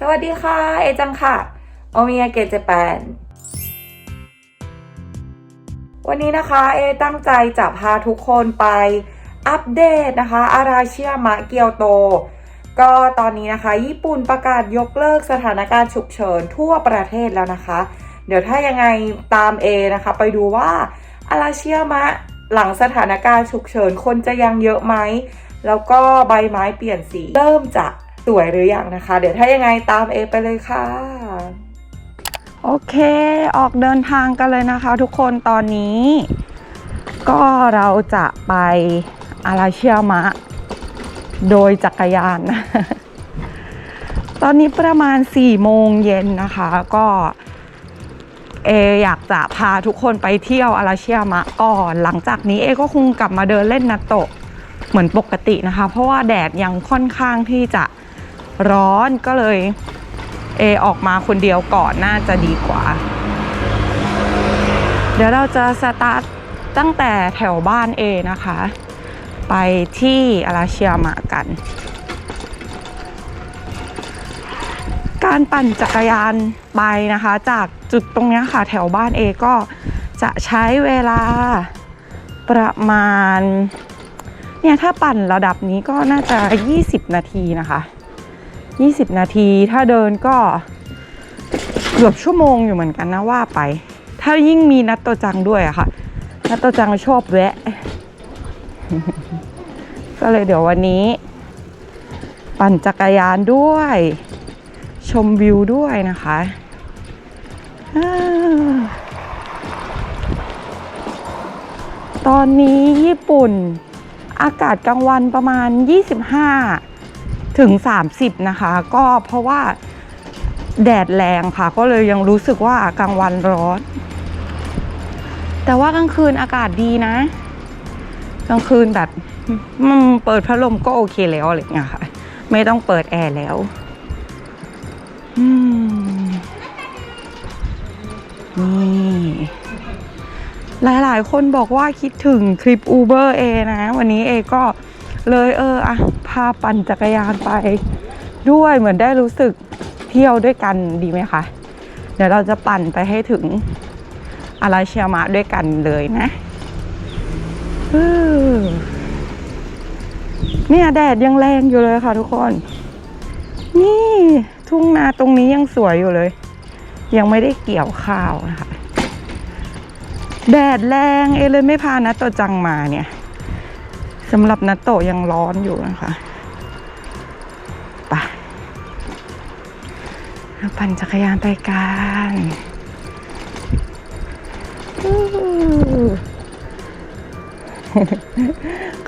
สวัสดีค่ะ เอจังค่ะ โอมิยาเกเจแปน วันนี้นะคะเอตั้งใจจะพาทุกคนไปอัปเดตนะคะ อาราเชียมะเกียวโต ก็ตอนนี้นะคะ ญี่ปุ่นประกาศยกเลิกสถานการณ์ฉุกเฉินทั่วประเทศแล้วนะคะ เดี๋ยวถ้ายังไงตามเอนะคะ ไปดูว่าอาราเชียมะหลังสถานการณ์ฉุกเฉินคนจะยังเยอะไหม แล้วก็ใบไม้เปลี่ยนสีเริ่มจะ สวยหรืออยังนะคะ เดี๋ยวถ้ายังไงตามเอไปเลยค่ะ โอเค ออกเดินทางกันเลยนะคะ ทุกคนตอนนี้ ก็เราจะไปอาราเชียมะ โดยจักรยานตอนนี้ประมาณ 4 โมงเย็นนะคะ ก็เออยากจะพาทุกคนไปเที่ยวอาราเชียมะก่อน หลังจากนี้เอก็คงกลับมาเดินเล่นนาโตะ เหมือนปกตินะคะ เพราะว่าแดดยังค่อนข้างที่จะร้อนก็เลยเอออกมาคนเดียวก่อนน่าจะดีกว่า เดี๋ยวเราจะสตาร์ทตั้งแต่แถวบ้านเอนะคะ ไปที่อาราเชียมะกัน การปั่นจักรยานไปนะคะ จากจุดตรงนี้ค่ะแถวบ้านเอก็จะใช้เวลาประมาณ เนี่ยถ้าปั่นระดับนี้ก็น่าจะ 20 นาทีนะคะ 20 นาทีถ้าเดินก็เกือบชั่วโมงอยู่เหมือนกันนะว่าไป ถ้ายิ่งมีนัดตโตจังด้วยอะค่ะ นัดตโตจังชอบแวะ ก็เลยเดี๋ยววันนี้ ปั่นจักรยานด้วย ชมวิวด้วยนะคะตอนนี้ญี่ปุ่น อากาศกลางวันประมาณ 25 ถึง 30 นะคะ ก็เพราะว่าแดดแรงค่ะ ก็เลยยังรู้สึกว่ากลางวันร้อน แต่ว่ากลางคืนอากาศดีนะ กลางคืนแบบเปิดพัดลมก็โอเคแล้วอะไรอย่างเงี้ยค่ะ ไม่ต้องเปิดแอร์แล้วนี่ หลายๆ คนบอกว่าคิดถึงคลิป Uber เอนะ วันนี้เอก็เลยเอออะพาปั่นจักรยานไป ด้วยเหมือนได้รู้สึกเที่ยวด้วยกันดีไหมคะ เดี๋ยวเราจะปั่นไปให้ถึงอาราเชียมะด้วยกันเลยนะเนี่ยแดดยังแรงอยู่เลยค่ะทุกคน นี่ทุ่งนาตรงนี้ยังสวยอยู่เลย ยังไม่ได้เกี่ยวข้าวนะคะ แดดแรงเอเลยไม่พานัตโตจังมาเนี่ยสำหรับนัตโตยังร้อนอยู่นะคะไปเราปั่นจักรยานไปกัน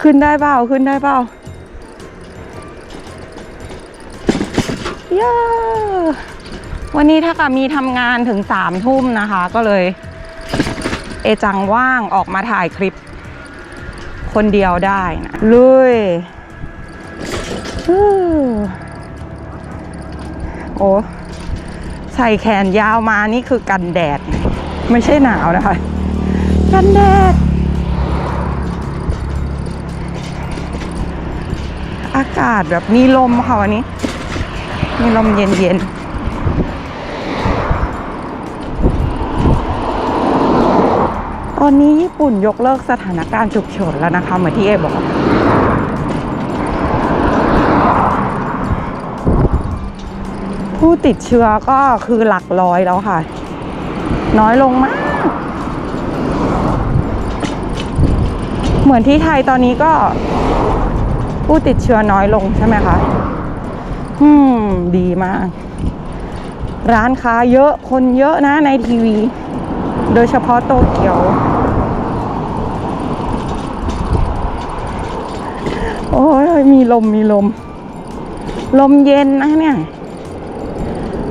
ขึ้นได้เปล่าขึ้นได้เปล่าย่าวันนี้ถ้ากับมีทำงานถึงสามทุ่มนะคะ ก็เลย เอจังว่างออกมาถ่ายคลิป คนเดียวได้นะลุยโอ้ใส่แขนยาวมานี่คือกันแดด ไม่ใช่หนาวนะคะ กันแดด อากาศแบบมีลมค่ะวันนี้ มีลมเย็นๆ อนนี้ญี่ปุ่นยกเลิกสถานการณ์ฉุกเฉินแล้วนะคะ เหมือนที่เอบอก ผู้ติดเชื้อก็คือหลักร้อยแล้วค่ะ น้อยลงมาก เหมือนที่ไทยตอนนี้ก็ ผู้ติดเชื้อน้อยลงใช่ไหมคะ อืม ดีมาก ร้านค้าเยอะคนเยอะนะในทีวีโดยเฉพาะโตเกียว โอ้ ยมีลมมีลม ลมเย็นนะเนี่ย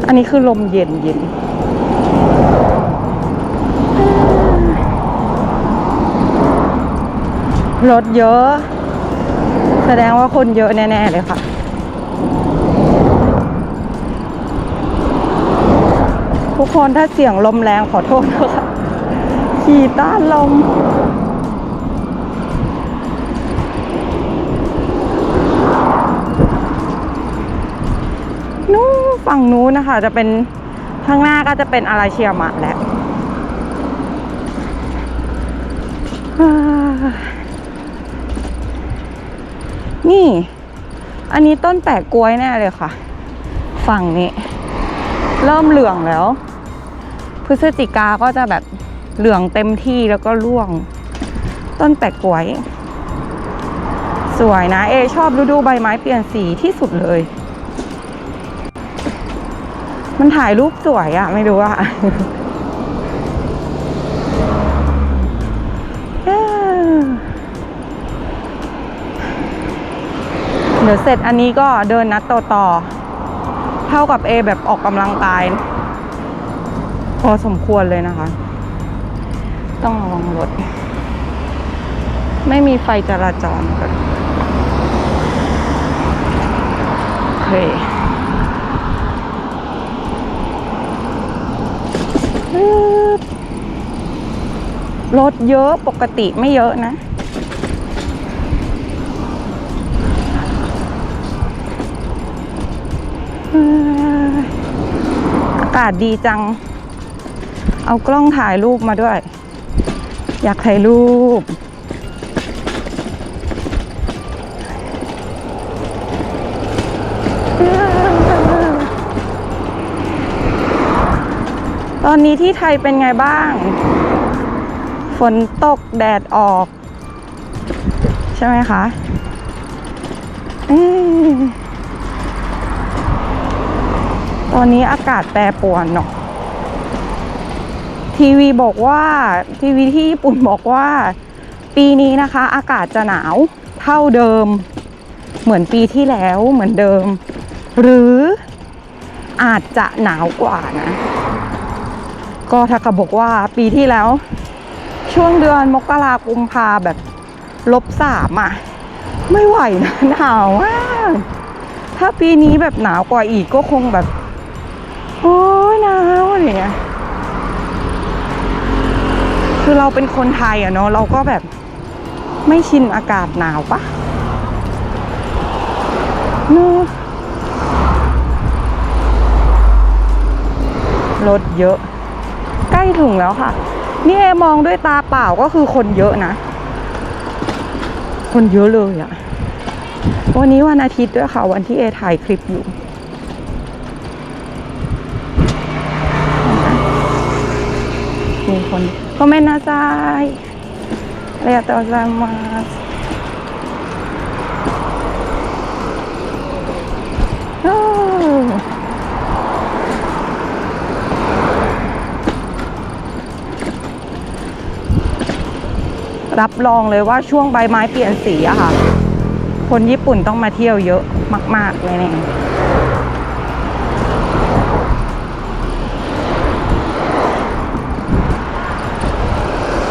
อันนี้คือลมเย็นเย็นรถเยอะ แสดงว่าคนเยอะแน่ ๆ เลยค่ะ ทุกคนถ้าเสียงลมแรงขอโทษนะคะขี่ต้านลม นู้น ฝั่งนู้นนะคะ จะเป็นข้างหน้าก็จะเป็นอาราเชียมะแหละอ่านี่ อันนี้ต้นแปะกล้วยแน่เลยค่ะ ฝั่งนี้ เริ่มเหลืองแล้ว พฤศจิกาก็จะแบบเหลืองเต็มที่แล้วก็ร่วง ต้นแปะกล้วย สวยนะ เอชอบฤดูใบไม้เปลี่ยนสีที่สุดเลย มันถ่ายรูปสวยอะไม่รู้อะเอ้อเดี๋ยวเสร็จอันนี้ก็เดินนัดต่อต่อ เท่ากับเอแบบออกกำลังกาย พอสมควรเลยนะคะ ต้องระวังรถ ไม่มีไฟจราจรกันโอเคปึ๊บ รถเยอะปกติไม่เยอะนะ อากาศดีจัง เอากล้องถ่ายรูปมาด้วย อยากถ่ายรูป ต อนนี้ที่ไทยเป็นไงบ้าง ฝนตกแดดออก ใช่ไหมคะอตอนนี้อากาศแปรปรวนเนาะทีวีบอกว่าทีวีที่ญี่ปุ่นบอกว่า ปีนี้นะคะ อากาศจะหนาวเท่าเดิม เหมือนปีที่แล้วเหมือนเดิม หรืออาจจะหนาวกว่านะ ก็ถ้ากับบอกว่าปีที่แล้ว ช่วงเดือนมกรากุมภาแบบลบสามอะ ไม่ไหวนะหนาวมากถ้าปีนี้แบบหนาวกว่าอีกก็คงแบบ โอ้ยหนาวอะไรเงี้ยคือเราเป็นคนไทยอะเนาะเราก็แบบไม่ชินอากาศหนาวปะเนอะรถเยอะ ล้ถึงแล้วค่ะ นี่เอมองด้วยตาเปล่าก็คือคนเยอะนะ คนเยอะเลยอะวันนี้วันอาทิตย์ด้วยค่ะ วันที่เอถ่ายคลิปอยู่ มีคนごめんなさいありがとうございます รับรองเลยว่าช่วงใบไม้เปลี่ยนสีอะค่ะ คนญี่ปุ่นต้องมาเที่ยวเยอะมาก ๆ เลยเนี่ย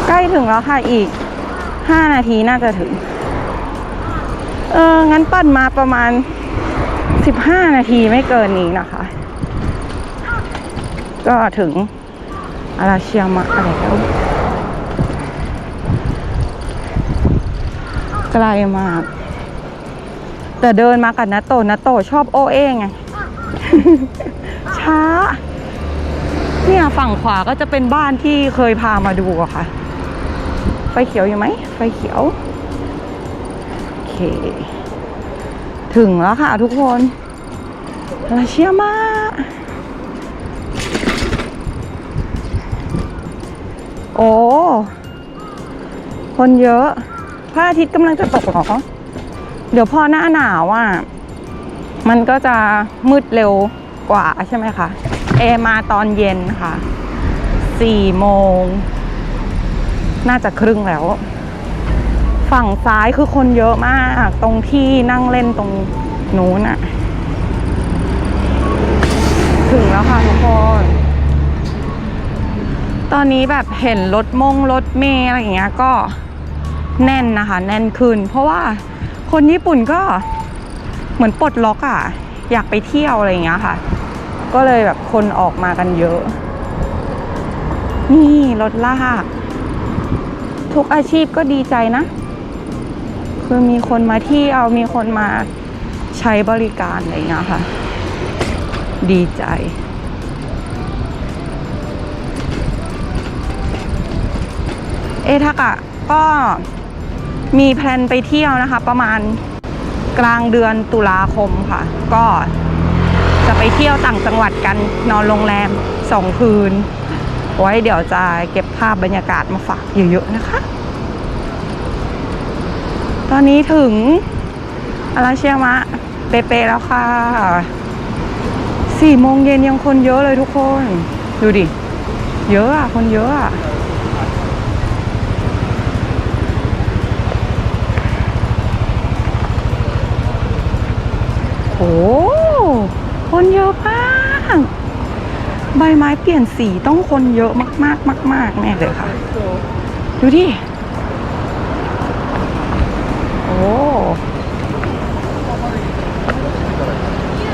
ใกล้ถึงแล้วค่ะอีกห้านาทีน่าจะถึง เออ งั้นปั่นมาประมาณสิบห้านาทีไม่เกินนี้นะคะ ก็ถึงอาราเชียมะอะไรแล้ว กลมาก แต่เดินมากับนาโตนาโตชอบโอเองไง ช้า เนี่ยฝั่งขวาก็จะเป็นบ้านที่เคยพามาดูอะค่ะ ไฟเขียวอยู่ไหม ไฟเขียว โอเค ถึงแล้วค่ะทุกคนลาเชียมาโอ้ คนเยอะ ระอาทิตย์กำลังจะตกหรอ เดี๋ยวพอหน้าหนาวอะ มันก็จะมืดเร็วกว่าใช่ไหมคะ เอมาตอนเย็นค่ะสี่โมง น่าจะครึ่งแล้ว ฝั่งซ้ายคือคนเยอะมาก ตรงที่นั่งเล่นตรงนู้นอะถึงแล้วค่ะทุกคน ตอนนี้แบบเห็นรถมงรถเมล์อะไรอย่างเงี้ยก็ แน่นนะคะ แน่นขึ้น เพราะว่าคนญี่ปุ่นก็เหมือนปลดล็อกอะอยากไปเที่ยวอะไรอย่างเงี้ยค่ะ ก็เลยแบบคนออกมากันเยอะ นี่รถลากทุกอาชีพก็ดีใจนะ คือมีคนมาเที่ยวมีคนมาใช้บริการอะไรอย่างเงี้ยค่ะดดีใจเอทักอะก็ มีแพลนไปเที่ยวนะคะ ประมาณกลางเดือนตุลาคมค่ะ ก็จะไปเที่ยวต่างจังหวัดกันนอนโรงแรมสองคืน ไว้เดี๋ยวจะเก็บภาพบรรยากาศมาฝากเยอะๆนะคะ ตอนนี้ถึงอาราเชียมะเปเปแล้วค่ะสี่โมงเย็นยังคนเยอะเลยทุกคน ดูดิ เยอะอะคนเยอะอะโอ้ คนเยอะมาก ใบไม้เปลี่ยนสีต้องคนเยอะมากๆมากๆแน่เลยค่ะ ดูดิ โอ้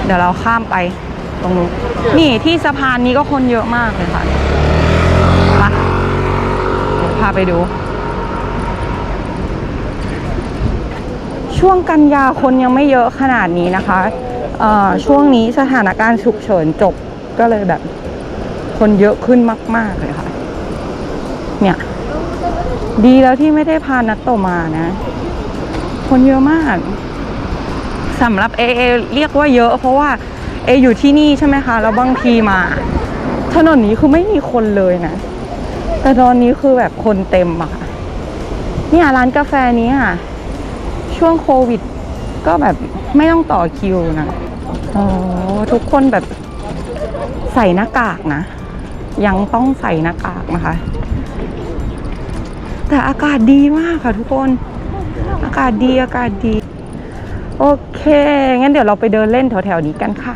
เดี๋ยวเราข้ามไปตรงนู้นนี่ที่สะพานนี้ก็คนเยอะมากเลยค่ะมาพาไปดู ช่วงกันยาคนยังไม่เยอะขนาดนี้นะคะ ช่วงนี้สถานการณ์ฉุกเฉินจบก็เลยแบบ คนเยอะขึ้นมาก ๆ เลยค่ะ เนี่ย ดีแล้วที่ไม่ได้พานัตโตมานะ คนเยอะมากสำหรับเอเอเรียกว่าเยอะ เพราะว่าเออยู่ที่นี่ใช่ไหมคะแล้วบางทีมา ถนนนี้คือไม่มีคนเลยนะ แต่ตอนนี้คือแบบคนเต็มอะค่ะเนี่ยร้านกาแฟนี้อะช่วงโควิดก็แบบไม่ต้องต่อคิวนะ อ๋อทุกคนแบบใส่หน้ากากนะ ยังต้องใส่หน้ากากนะคะ แต่อากาศดีมากค่ะทุกคน อากาศดีอากาศดี โอเค งั้นเดี๋ยวเราไปเดินเล่นแถวๆนี้กันค่ะ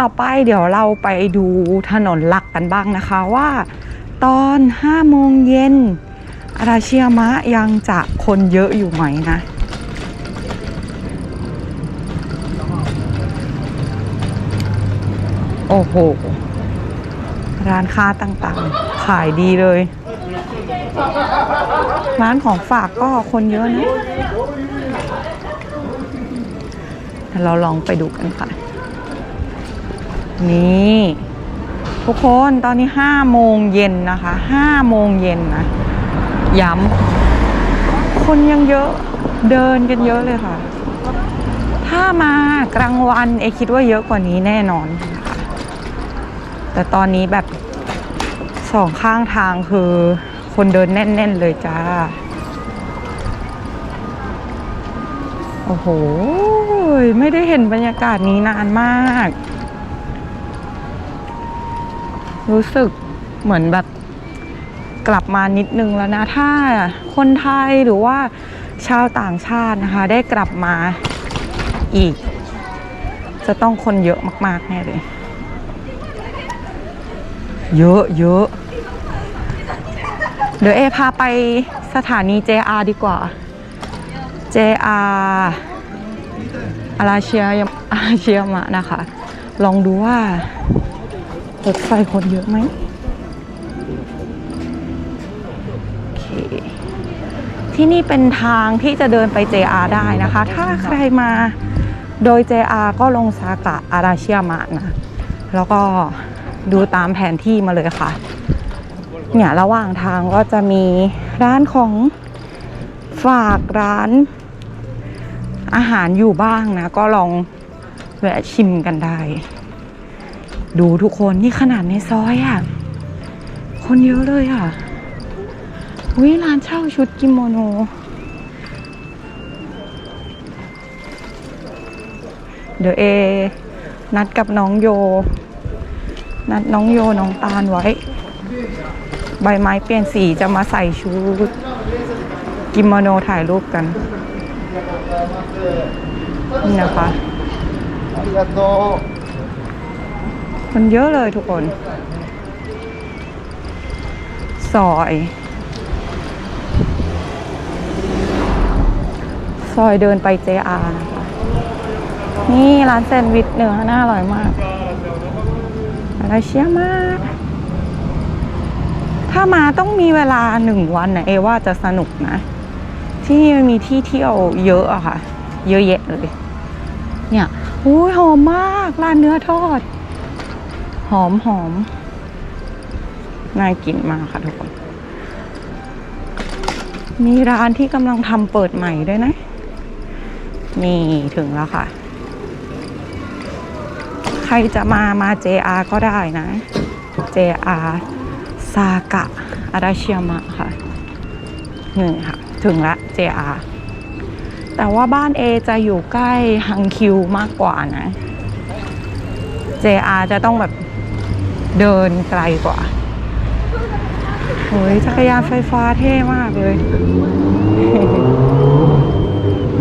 ต่อไปเดี๋ยวเราไปดูถนนหลักกันบ้างนะคะว่า ตอน5โมงเย็นอาราเชียมะยังจะคนเยอะอยู่ไหมนะโอ้โห ร้านค้าต่างๆ ขายดีเลย ร้านของฝากก็คนเยอะนะ เราลองไปดูกันค่ะ นี่ทุกคนตอนนี้ห้าโมงเย็นนะคะห้าโมงเย็นนะย้ำคนยังเยอะเดินกันเยอะเลยค่ะ ถ้ามากลางวันเอคิดว่าเยอะกว่านี้แน่นอน แต่ตอนนี้แบบสองข้างทางคือคนเดินแน่น ๆ เลยจ้า โอ้โห ไม่ได้เห็นบรรยากาศนี้นานมาก รู้สึกเหมือนแบบกลับมานิดนึงแล้วนะถ้าคนไทยหรือว่าชาวต่างชาตินะคะ ได้กลับมาอีก จะต้องคนเยอะมากๆแน่เลย เยอะเยอะเดี๋ยวเอพาไปสถานี JR ดีกว่า JR อาราเชียอาราเชียมะนะคะ ลองดูว่า รถไฟคนเยอะไหมที่นี่เป็นทางที่จะเดินไป JR ได้นะคะ ถ้าใครมาโดย JR ก็ลงซากะอาราเชียมะนะ แล้วก็ดูตามแผนที่มาเลยค่ะ เนี่ยระหว่างทางก็จะมีร้านของฝากร้าน อาหารอยู่บ้างนะ ก็ลองแวะชิมกันได้ ดูทุกคนนี่ขนาดในซอยอะ่ะ คนเยอะเลยอ่ะวิร้านเช่าชุดกิโมโน เดี๋ยวเอ นัดกับน้องโย นัดน้องโยน้องตาลไว้ ใบไม้เปลี่ยนสีจะมาใส่ชุดกิโมโนถ่ายรูปกัน นี่นะคะ ありがとう。 มันเยอะเลยทุกคน ซอย ซอยเดินไป JR นะคะ นี่ร้านแซนด์วิชเนื้อน่าอร่อยมากอะไรเชี่ยมาก ถ้ามาต้องมีเวลาหนึ่งวันนะเอว่าจะสนุกนะ ที่นี่มันมีที่เที่ยวเยอะอะค่ะ เยอะแยะเลย เนี่ยอุ้ยหอมมาก ร้านเนื้อทอด หอมหอมน่ากินมากค่ะทุกคน มีร้านที่กำลังทำเปิดใหม่ด้วยนะ นี่ถึงแล้วค่ะ ใครจะมามา JR ก็ได้นะ JR ซากะอาราชิยมะค่ะนี่ค่ะ ถึงละ JR แต่ว่าบ้านเอจะอยู่ใกล้ฮังคิวมากกว่านะ JR จะต้องแบบ เดินไกลกว่าโอ้ยจักรยานไฟฟ้าเท่มากเลย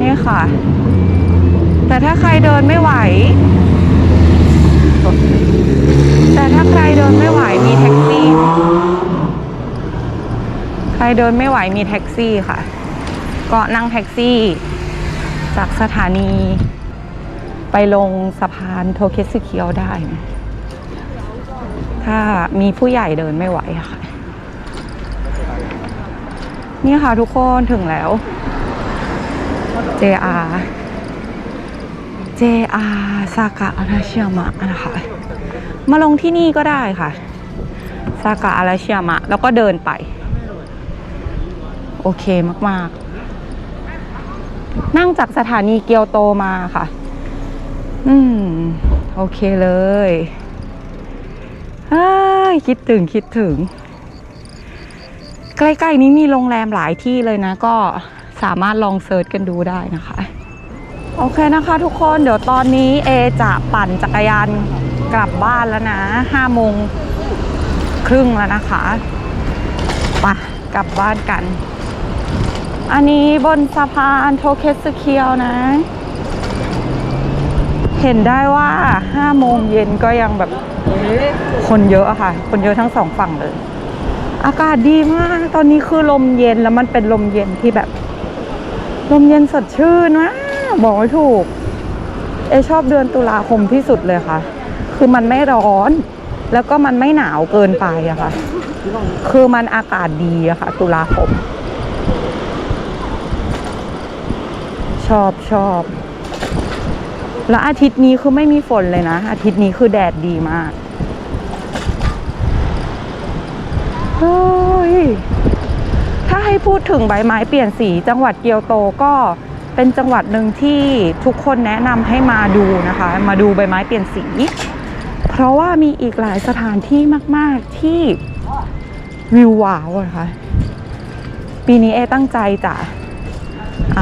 นี่ค่ะ แต่ถ้าใครเดินไม่ไหว แต่ถ้าใครเดินไม่ไหวมีแท็กซี่ ใครเดินไม่ไหวมีแท็กซี่ค่ะ ก็นั่งแท็กซี่ จากสถานีไปลงสะพานโทเคสึเคียวได้นะ ถ้ามีผู้ใหญ่เดินไม่ไหวค่ะ นี่ค่ะทุกคนถึงแล้ว JR JR ซากะอาราชิยามะนะคะ มาลงที่นี่ก็ได้ค่ะ ซากะอาราชิยามะ แล้วก็เดินไป โอเคมาก ๆ นั่งจากสถานีเกียวโตมาค่ะ อืม โอเคเลย คิดถึงคิดถึง ใกล้ๆนี้มีโรงแรมหลายที่เลยนะ ก็สามารถลองเซิร์ชกันดูได้นะคะ โอเคนะคะทุกคนเดี๋ยวตอนนี้เอจะปั่นจักรยานกลับบ้านแล้วนะห้าโมงครึ่งแล้วนะคะไปกลับบ้านกัน อันนี้บนสะพานโทเคสึเคียวนะ เห็นได้ว่าห้าโมงเย็นก็ยังแบบ คนเยอะอะค่ะ คนเยอะทั้งสองฝั่งเลย อากาศดีมาก ตอนนี้คือลมเย็นแล้วมันเป็นลมเย็นที่แบบ ลมเย็นสดชื่นมากบอกไม่ถูก เอชอบเดือนตุลาคมที่สุดเลยค่ะ คือมันไม่ร้อน แล้วก็มันไม่หนาวเกินไปอะค่ะ คือมันอากาศดีอะค่ะ ตุลาคม ชอบชอบ แล้วอาทิตย์นี้คือไม่มีฝนเลยนะ อาทิตย์นี้คือแดดดีมากเฮ้ยถ้าให้พูดถึงใบไม้เปลี่ยนสีจังหวัดเกียวโตก็เป็นจังหวัดหนึ่งที่ทุกคนแนะนำให้มาดูนะคะ มาดูใบไม้เปลี่ยนสี เพราะว่ามีอีกหลายสถานที่มาก ๆ ที่วิวว้าวอะคะ ปีนี้เอตั้งใจจะ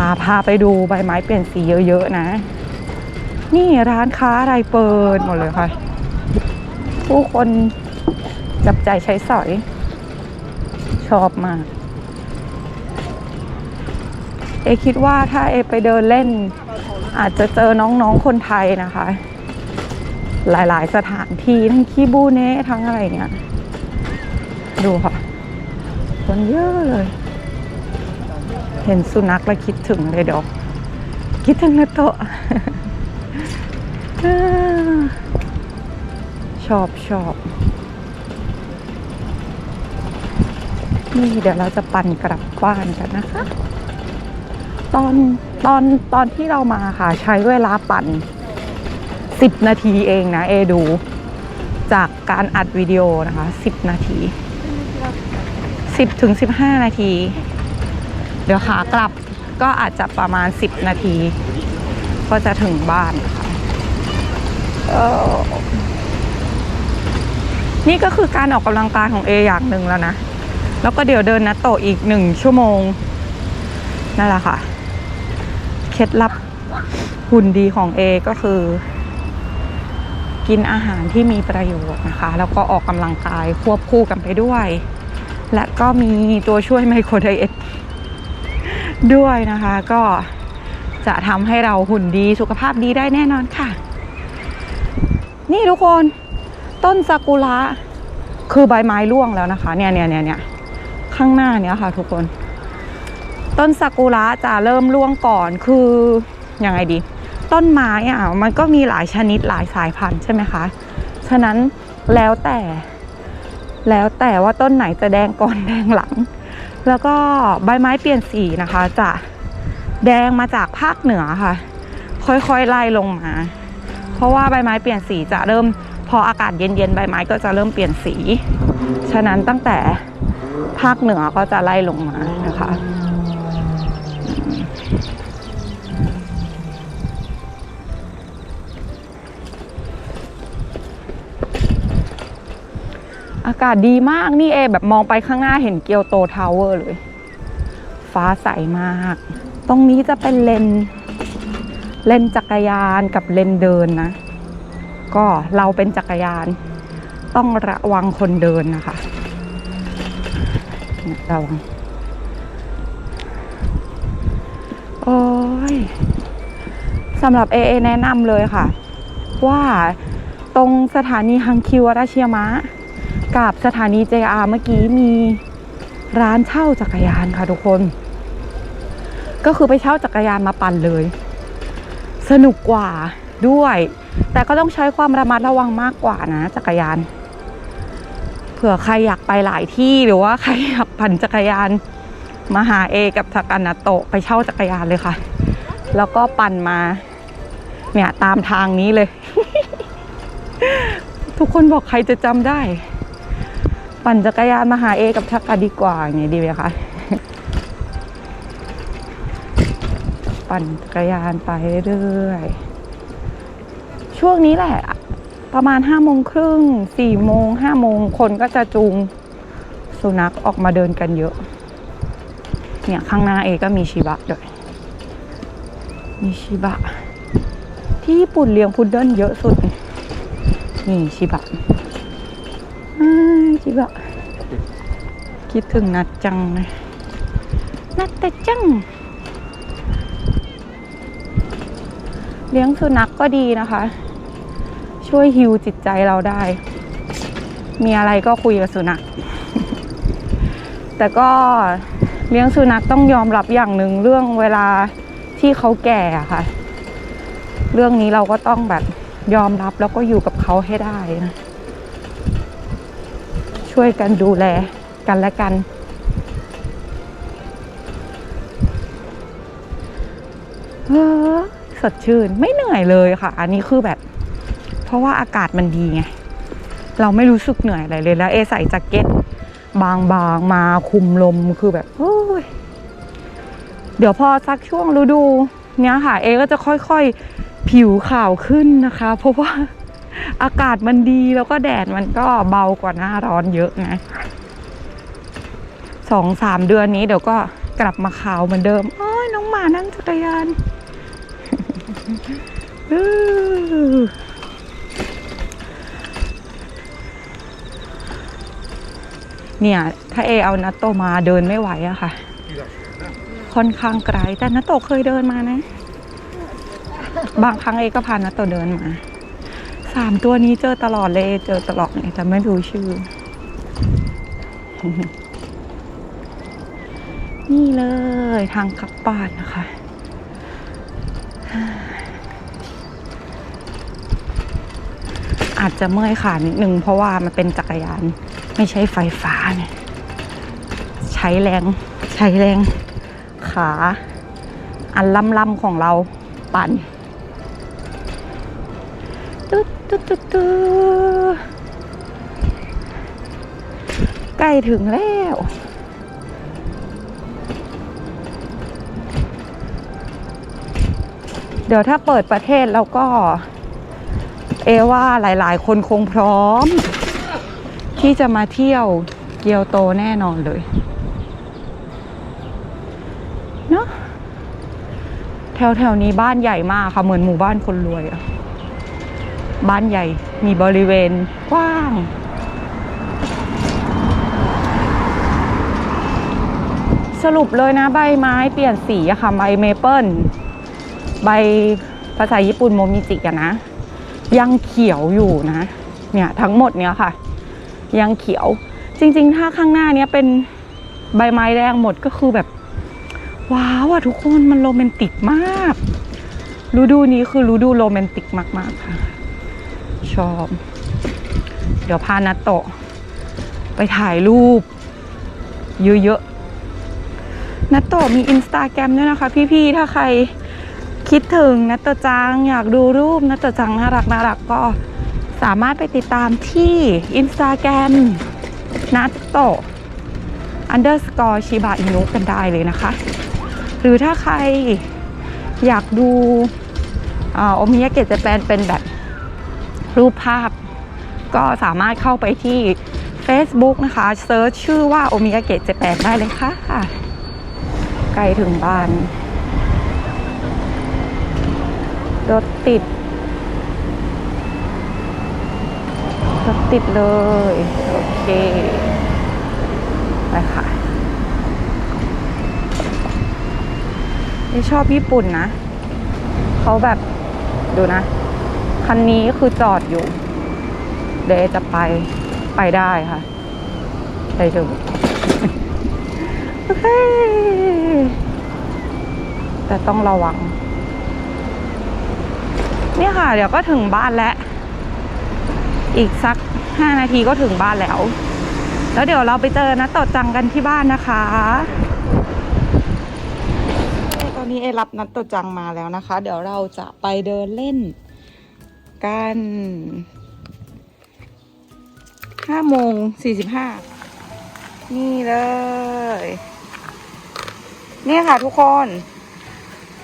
าพาไปดูใบไม้เปลี่ยนสีเยอะ ๆ นะ นี่ร้านค้าอะไรเปิดหมดเลยค่ะ ผู้คนจับใจใช้สอย ชอบมาก เอคิดว่าถ้าเอไปเดินเล่น อาจจะเจอน้องๆคนไทยนะคะ หลายๆสถานที่ทั้งคีบูเนะทั้งอะไรเนี่ยดูค่ะ คนเยอะเลย เห็นสุนัขแล้วคิดถึงเลยเดี๋ยวคิดถึงนะโตะ ชอบชอบนี่เดี๋ยวเราจะปั่นกลับบ้านกันนะคะ ตอนตอนตอนที่เรามาค่ะ ใช้เวลาปั่น 10 นาทีเองนะ เอดู จากการอัดวิดีโอนะคะ 10 นาที 10ถึง15 นาที เดี๋ยวขากลับก็อาจจะประมาณ 10 นาที ก็จะถึงบ้านนะคะเอ่อ นี่ก็คือการออกกำลังกายของเออย่างหนึ่งแล้วนะ แล้วก็เดี๋ยวเดินนัดโตอีกหนึ่งชั่วโมง นั่นแหละค่ะ เคล็ดลับหุ่นดีของเอก็คือ กินอาหารที่มีประโยชน์นะคะ แล้วก็ออกกำลังกายควบคู่กันไปด้วย และก็มีตัวช่วยไมโครไดเอทด้วยนะคะ ก็จะทำให้เราหุ่นดีสุขภาพดีได้แน่นอนค่ะ นี่ทุกคนต้นซากุระคือใบไม้ร่วงแล้วนะคะ เนี่ยเนี่ยเนี่ยเนี่ยข้างหน้าเนี่ยค่ะ ทุกคน ต้นซากุระจะเริ่มร่วงก่อนคือยังไงดี ต้นไม้อะมันก็มีหลายชนิดหลายสายพันธุ์ใช่ไหมคะฉะนั้นแล้วแต่ แล้วแต่ว่าต้นไหนจะแดงก่อนแดงหลัง แล้วก็ใบไม้เปลี่ยนสีนะคะ จะแดงมาจากภาคเหนือค่ะ ค่อยๆไล่ลงมา เพราะว่าใบไม้เปลี่ยนสีจะเริ่มพออากาศเย็นๆใบไม้ก็จะเริ่มเปลี่ยนสี ฉะนั้นตั้งแต่ภาคเหนือก็จะไล่ลงมานะคะอากาศดีมากนี่เอแบบมองไปข้างหน้าเห็นเกียวโตทาวเวอร์เลย ฟ้าใสมาก ตรงนี้จะเป็นเลน เลนจักรยานกับเลนเดินนะ ก็เราเป็นจักรยาน ต้องระวังคนเดินนะคะเระวังโอ้ยสำหรับเอเอแนะนำเลยค่ะ ว่าตรงสถานีฮังคิวราเชียมะ กับสถานี JR เมื่อกี้มีร้านเช่าจักรยานค่ะทุกคน ก็คือไปเช่าจักรยานมาปั่นเลย สนุกกว่าด้วย แต่ก็ต้องใช้ความระมัดระวังมากกว่านะ จักรยาน เผื่อใครอยากไปหลายที่หรือว่าใครอยากปั่นจักรยานมาหาเอกับทากานาโตะไปเช่าจักรยานเลยค่ะ แล้วก็ปั่นมา เนี่ยตามทางนี้เลย ทุกคนบอกใครจะจำได้ ปั่นจักรยานมาหาเอกับทักกาดีกว่าอย่างนี้ดีไหมคะ ปั่นจักรยานไปเรื่อยๆ ช่วงนี้แหละ ประมาณห้าโมงครึ่งสี่โมงห้าโมงคนก็จะจูงสุนัขออกมาเดินกันเยอะ เนี่ยข้างหน้าเอก็มีชิบะด้วย มีชิบะ ที่ญี่ปุ่นเลี้ยงพุดเดิ้ลเยอะสุด นี่ชิบะชิบะ คิดถึงนัดจังเลยนัดแต่จัง เลี้ยงสุนัขกก็ดีนะคะ ช่วยฮิวจิตใจเราได้ มีอะไรก็คุยกับสุนัข แต่ก็เลี้ยงสุนัขต้องยอมรับอย่างหนึ่งเรื่องเวลาที่เขาแก่อะค่ะ เรื่องนี้เราก็ต้องแบบยอมรับแล้วก็อยู่กับเขาให้ได้นะ ช่วยกันดูแลกันและกัน เออ ดชื่น ไม่เหนื่อยเลยค่ะ อันนี้คือแบบ เพราะว่าอากาศมันดีไง เราไม่รู้สึกเหนื่อยอะไรเลยแล้ว เอใส่แจ็คเก็ตบางๆมาคุมลมคือแบบโอ้ยเดี๋ยวพอสักช่วงฤดูเนี้ยค่ะ เอก็จะค่อยๆผิวขาวขึ้นนะคะ เพราะว่าอากาศมันดีแล้วก็แดดมันก็เบากว่าหน้าร้อนเยอะไงสองสามเดือนนี้เดี๋ยวก็กลับมาขาวเหมือนเดิม โอ้ยน้องหมานั่งจักรยาน เนี่ย ถ้าเอเอานัตโตมาเดินไม่ไหวอะค่ะ ค่อนข้างไกล แต่นัตโตเคยเดินมานะ บางครั้งเอก็พานัตโตเดินมา สามตัวนี้เจอตลอดเลยเจอตลอดเลยแต่ไม่รู้ชื่อ นี่เลยทางกลับบ้านนะคะ อาจจะเมื่อยขานิดนึงเพราะว่ามันเป็นจักรยาน ไม่ใช่ไฟฟ้าเนี่ยใช้แรง ใช้แรง ขา อันล่ำๆของเราปั่นตึ๊ดตึ๊ดตึ๊ดตึ๊ดใกล้ถึงแล้วเดี๋ยวถ้าเปิดประเทศแล้วก็ เอว่าหลายๆ คนคงพร้อม ที่จะมาเที่ยวเกียวโตแน่นอนเลยเนอะแถวๆนี้บ้านใหญ่มากค่ะ เหมือนหมู่บ้านคนรวยอะบ้านใหญ่มีบริเวณกว้าง สรุปเลยนะใบไม้เปลี่ยนสีอะค่ะ ใบเมเปิลใบภาษาญี่ปุ่นโมมิจิอะนะ ยังเขียวอยู่นะเนี่ยทั้งหมดเนี้ยค่ะ ยังเขียวจริง ๆ ถ้าข้างหน้าเนี้ยเป็นใบไม้แดงหมดก็คือแบบ ว้าวอะทุกคนมันโรแมนติกมากฤดูนี้คือฤดูโรแมนติกมาก ๆ ค่ะ ชอบ เดี๋ยวพานัตโตะไปถ่ายรูป เยอะ ๆนัตโตะมีอินสตาแกรมด้วยนะคะ พี่ ๆ ถ้าใคร คิดถึงนัตตจังอยากดูรูปนัตตจังน่ารักน่ารักก็สามารถไปติดตามที่อินสตาแกรมนัตโตะ underscore ชิบะอินุกันได้เลยนะคะ หรือถ้าใครอยากดูโอมิยาเกะจะแปนเป็นแบบรูปภาพ ก็สามารถเข้าไปที่ Facebook นะคะเซิร์ชชื่อว่าโอมิยาเกะเจแปนได้เลยค่ะ ใกล้ถึงบ้าน รถติด รถติดเลย โอเค ไปค่ะ นี่ชอบญี่ปุ่นนะ เขาแบบดูนะ คันนี้คือจอดอยู่ เดี๋ยวจะไป ไปได้ค่ะ ไปถึงโอเค แต่ต้องระวัง นี่ยค่ะ เดี๋ยวก็ถึงบ้านแล้ว อีกสักห้านาทีก็ถึงบ้านแล้ว แล้วเดี๋ยวเราไปเจอนะต่อจังกันที่บ้านนะคะตอนนี้เอรับนัดตัวจังมาแล้วนะคะ เดี๋ยวเราจะไปเดินเล่นกันห้าโมงสี่สิบห้านี่เลย นี่ค่ะทุกคน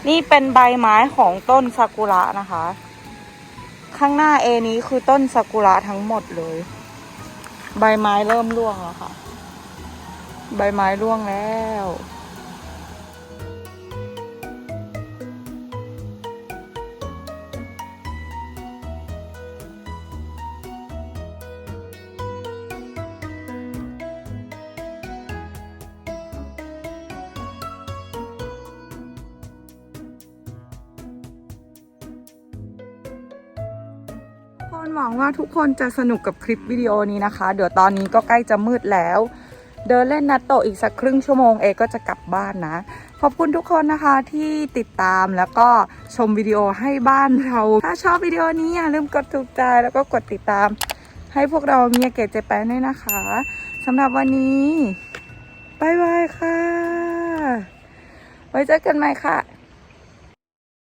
นี่เป็นใบไม้ของต้นซากุระนะคะ ข้างหน้าเอนี้คือต้นซากุระทั้งหมดเลย ใบไม้เริ่มร่วงแล้วค่ะ ใบไม้ร่วงแล้ว งว่าทุกคนจะสนุกกับคลิปวิดีโอนี้นะคะ เดี๋ยวตอนนี้ก็ใกล้จะมืดแล้ว เดินเล่นนัตโตอีกสักครึ่งชั่วโมงเอก็จะกลับบ้านนะ ขอบคุณทุกคนนะคะที่ติดตามแล้วก็ชมวิดีโอให้บ้านเรา ถ้าชอบวิดีโอนี้อย่าลืมกดถูกใจแล้วก็กดติดตาม ให้พวกเราเมียเกตเจแปนด้วยนะคะสำหรับวันนี้บายบายค่ะ ไว้เจอกันใหม่ค่ะ